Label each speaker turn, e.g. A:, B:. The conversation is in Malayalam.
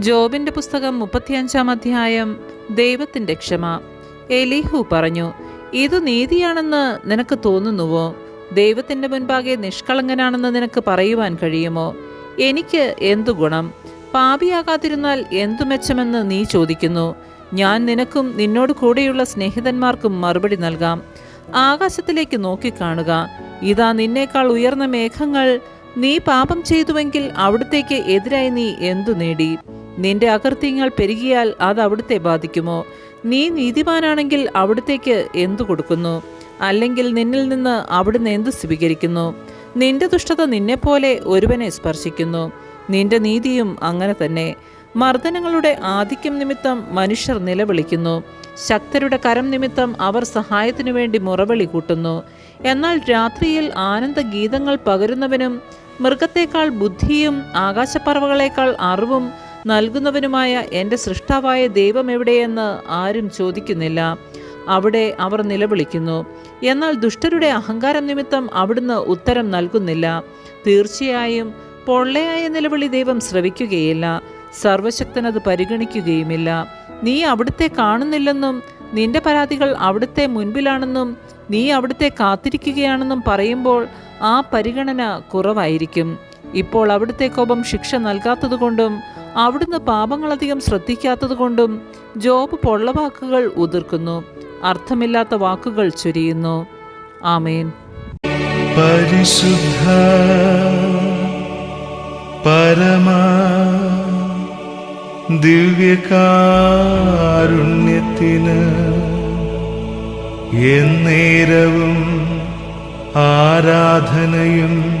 A: ജോബിന്റെ പുസ്തകം മുപ്പത്തിയഞ്ചാം അധ്യായം ദൈവത്തിന്റെ ക്ഷമ. എലിഹു പറഞ്ഞു ഇത് നീതിയാണെന്ന് നിനക്ക് തോന്നുന്നുവോ? ദൈവത്തിന്റെ മുൻപാകെ നിഷ്കളങ്കനാണെന്ന് നിനക്ക് പറയുവാൻ കഴിയുമോ? എനിക്ക് എന്തു ഗുണം? പാപിയാകാതിരുന്നാൽ എന്തു മെച്ചമെന്ന് നീ ചോദിക്കുന്നു. ഞാൻ നിനക്കും നിന്നോട് കൂടെയുള്ള സ്നേഹിതന്മാർക്കും മറുപടി നൽകാം. ആകാശത്തിലേക്ക് നോക്കിക്കാണുക. ഇതാ നിന്നേക്കാൾ ഉയർന്ന മേഘങ്ങൾ. നീ പാപം ചെയ്തുവെങ്കിൽ അവിടത്തേക്ക് എതിരായി നീ എന്തു നേടി? നിന്റെ അകൃത്യങ്ങൾ പെരുകിയാൽ അത് അവിടുത്തെ ബാധിക്കുമോ? നീ നീതിമാനാണെങ്കിൽ അവിടത്തേക്ക് എന്തു കൊടുക്കുന്നു? അല്ലെങ്കിൽ നിന്നിൽ നിന്ന് അവിടുന്ന് എന്തു സ്വീകരിക്കുന്നു? നിന്റെ ദുഷ്ടത നിന്നെപ്പോലെ ഒരുവനെ സ്പർശിക്കുന്നു. നിന്റെ നീതിയും അങ്ങനെ തന്നെ. മർദ്ദനങ്ങളുടെ ആധിക്യം നിമിത്തം മനുഷ്യർ നിലവിളിക്കുന്നു. ശക്തരുടെ കരം നിമിത്തം അവർ സഹായത്തിനു വേണ്ടി മുറവിളി കൂട്ടുന്നു. എന്നാൽ രാത്രിയിൽ ആനന്ദഗീതങ്ങൾ പകരുന്നവനും മൃഗത്തേക്കാൾ ബുദ്ധിയും ആകാശപ്പറവകളേക്കാൾ അറിവും നൽകുന്നവനുമായ എന്റെ സൃഷ്ടാവായ ദൈവം എവിടെയെന്ന് ആരും ചോദിക്കുന്നില്ല. അവിടെ അവർ നിലവിളിക്കുന്നു. എന്നാൽ ദുഷ്ടരുടെ അഹങ്കാരം നിമിത്തം അവിടുന്ന് ഉത്തരം നൽകുന്നില്ല. തീർച്ചയായും പൊള്ളയായ നിലവിളി ദൈവം ശ്രവിക്കുകയില്ല. സർവശക്തനത് പരിഗണിക്കുകയുമില്ല. നീ അവിടുത്തെ കാണുന്നില്ലെന്നും നിന്റെ പരാതികൾ അവിടുത്തെ മുൻപിലാണെന്നും നീ അവിടുത്തെ കാത്തിരിക്കുകയാണെന്നും പറയുമ്പോൾ ആ പരിഗണന കുറവായിരിക്കും. ഇപ്പോൾ അവിടുത്തെ കോപം ശിക്ഷ നൽകാത്തതുകൊണ്ടും അവിടുന്ന് പാപങ്ങളധികം ശ്രദ്ധിക്കാത്തതുകൊണ്ടും ജോബ് പൊള്ളവാക്കുകൾ ഉതിർക്കുന്നു. അർത്ഥമില്ലാത്ത വാക്കുകൾ ചൊരിയുന്നു. ആമേൻ.
B: പരിശുദ്ധ പരമ ദിവ്യകാരുണ്യത്തിന് എന്നേരവും ആരാധനയും